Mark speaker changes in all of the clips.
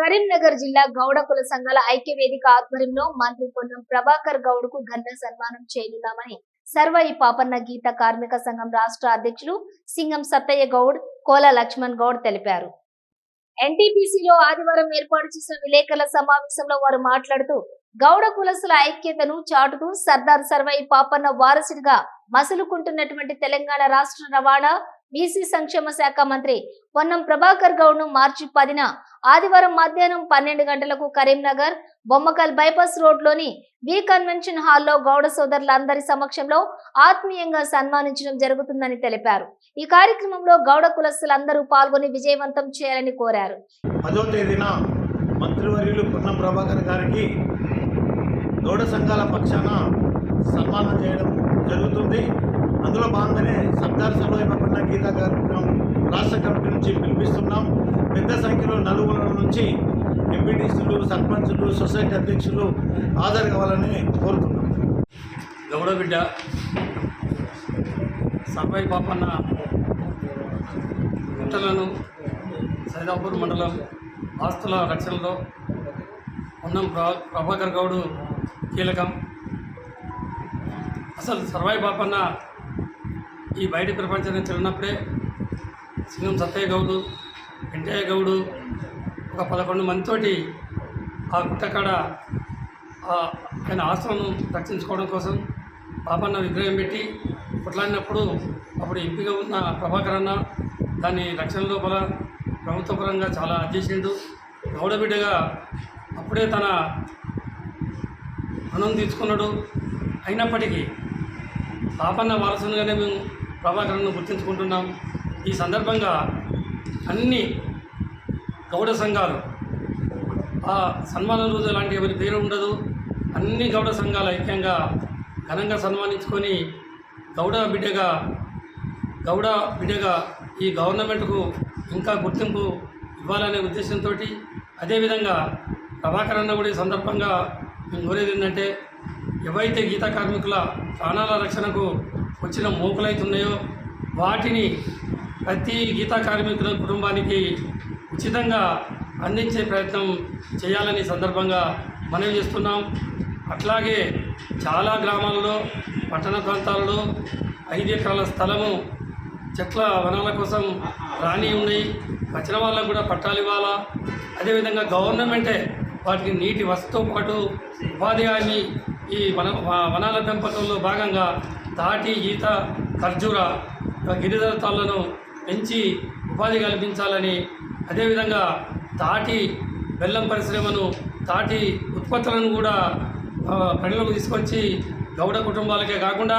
Speaker 1: కరీంనగర్ జిల్లా గౌడ కుల సంఘాల ఐక్య వేదిక ఆధ్వర్యంలో మంత్రి పొన్నం ప్రభాకర్ గౌడ్కు ఘన సన్మానం చేయనున్నామని సర్వాయి పాపన్న గీత కార్మిక సంఘం రాష్ట్ర అధ్యక్షులు సింగం సత్తయ్య గౌడ్ కోల లక్ష్మణ్ గౌడ్ తెలిపారు. ఎన్టీపీసీలో ఆదివారం ఏర్పాటు చేసిన విలేకరుల సమావేశంలో వారు మాట్లాడుతూ గౌడ కులసుల ఐక్యతను చాటుతూ సర్దార్ సర్వై పాపన్న వారసుడిగా మసులుకుంటున్నటువంటి తెలంగాణ రాష్ట్ర రవాణా బీసీ సంక్షేమ శాఖ మంత్రి పొన్నం ప్రభాకర్ గౌడ్ను మార్చి పదిన ఆదివారం మధ్యాహ్నం పన్నెండు గంటలకు కరీంనగర్ బొమ్మకల్ బైపాస్ రోడ్లోని వి కన్వెన్షన్ హాల్లో గౌడ సోదరులందరి సమక్షంలో ఆత్మీయంగా సన్మానించడం జరుగుతుందని తెలిపారు. ఈ కార్యక్రమంలో గౌడ కులస్తులందరూ పాల్గొని విజయవంతం చేయాలని కోరారు.
Speaker 2: పదో తేదీన మంత్రివర్యులు పొన్నం ప్రభాకర్ గారికి గౌడ సంఘాల పక్షాన సన్మానం చేయడం జరుగుతుంది. అందులో భాగంగానే సర్దార్ సర్వాయి పన్న గీతా కార్యక్రమం రాష్ట్ర కమిటీ నుంచి పిలిపిస్తున్నాం. పెద్ద సంఖ్యలో నలుగురు నుంచి ఎంపీటీసీలు సర్పంచులు సొసైటీ అధ్యక్షులు హాజరు కావాలని కోరుతున్నాం.
Speaker 3: గౌడబిడ్డ సర్వై పాపన్న గుట్టలను సైదాపూర్ మండలం ఆస్తుల రక్షణలో ఉన్నం ప్రభాకర్ గౌడు కీలకం. అసలు సర్వై బాపన్న ఈ బయట ప్రపంచానికి తిరిగినప్పుడే సింగం సత్తయ్య గౌడు వెంకయ్య గౌడు ఒక పదకొండు మందితోటి ఆ గుట్టకాడ ఆయన ఆశ్రమం రక్షించుకోవడం కోసం పాపన్న విగ్రహం పెట్టి కొట్లాడినప్పుడు అప్పుడు ఎంపీగా ఉన్న ప్రభాకర్ అన్న దాన్ని రక్షణ లోపల ప్రభుత్వపరంగా చాలా చేసిండు. గౌడబిడ్డగా అప్పుడే తన రుణం తీసుకున్నాడు. అయినప్పటికీ పాపన్న వారసునిగానే మేము ప్రభాకరన్ను గుర్తించుకుంటున్నాం. ఈ సందర్భంగా అన్ని గౌడ సంఘాలు ఆ సన్మానం రోజు లాంటి ఎవరి పేరు ఉండదు. అన్ని గౌడ సంఘాలు ఐక్యంగా ఘనంగా సన్మానించుకొని గౌడ బిడ్డగా గౌడ బిడ్డగా ఈ గవర్నమెంట్కు ఇంకా గుర్తింపు ఇవ్వాలనే ఉద్దేశంతో అదేవిధంగా ప్రభాకర్ అన్న కూడా ఈ సందర్భంగా మేము కోరేది ఏంటంటే ఎవైతే గీత కార్మికుల ప్రాణాల రక్షణకు వచ్చిన మోకులైతున్నాయో వాటిని ప్రతి గీతా కార్మికుల కుటుంబానికి ఉచితంగా అందించే ప్రయత్నం చేయాలని సందర్భంగా మనవి చేస్తున్నాం. అట్లాగే చాలా గ్రామాలలో పట్టణ ప్రాంతాలలో ఐదు ఎకరాల స్థలము చెట్ల వనాల కోసం రాని ఉన్నాయి. వచ్చిన వాళ్ళకు కూడా పట్టాలు ఇవ్వాలా? అదేవిధంగా గవర్నమెంటే వాటికి నీటి వసతితో పాటు ఉపాధి హామీ ఈ వన వనాల పెంపకంలో భాగంగా తాటి ఈత ఖర్జూర గిరిజన తాళ్ళను పెంచి ఉపాధి కల్పించాలని అదేవిధంగా తాటి బెల్లం పరిశ్రమను తాటి ఉత్పత్తులను కూడా ప్రజలకు తీసుకొచ్చి గౌడ కుటుంబాలకే కాకుండా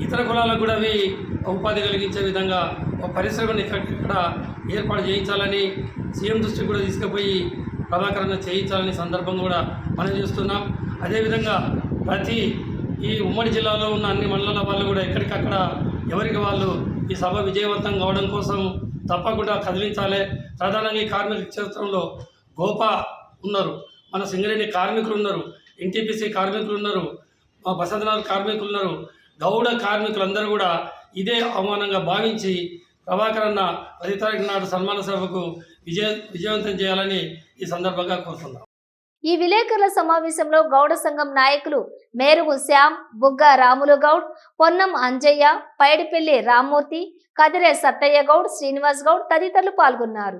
Speaker 3: ఇతర కులాలకు కూడా అవి ఉపాధి కలిగించే విధంగా ఒక పరిశ్రమను ఇక్కడ ఏర్పాటు చేయించాలని సీఎం దృష్టికి కూడా తీసుకుపోయి ప్రభాకరణ చేయించాలని సందర్భం కూడా మనం చేస్తున్నాం. అదేవిధంగా ప్రతి ఈ ఉమ్మడి జిల్లాలో ఉన్న అన్ని మండలాల వాళ్ళు కూడా ఎక్కడికక్కడ ఎవరికి వాళ్ళు ఈ సభ విజయవంతం కావడం కోసం తప్పకుండా కదిలించాలి. ప్రధానంగా ఈ కార్మిక క్షేత్రంలో గోపా ఉన్నారు. మన సింగరేణి కార్మికులు ఉన్నారు. ఎన్టీపీసీ కార్మికులు ఉన్నారు. మా బసంతనాథ్ కార్మికులు ఉన్నారు. గౌడ కార్మికులందరూ కూడా ఇదే అవమానంగా భావించి ప్రభాకర్ అన్న పది తారీఖు నాడు సన్మాన సభకు విజయ విజయవంతం చేయాలని ఈ సందర్భంగా కోరుతున్నాం
Speaker 1: ఈ విలేకరుల సమావేశంలో గౌడ సంఘం నాయకులు మేరుగు శ్యామ్ బుగ్గ రాములు గౌడ్ పొన్నం అంజయ్య పైడిపల్లి రామ్మూర్తి కదిరే సత్తయ్య గౌడ్ శ్రీనివాస్ గౌడ్ తదితరులు పాల్గొన్నారు.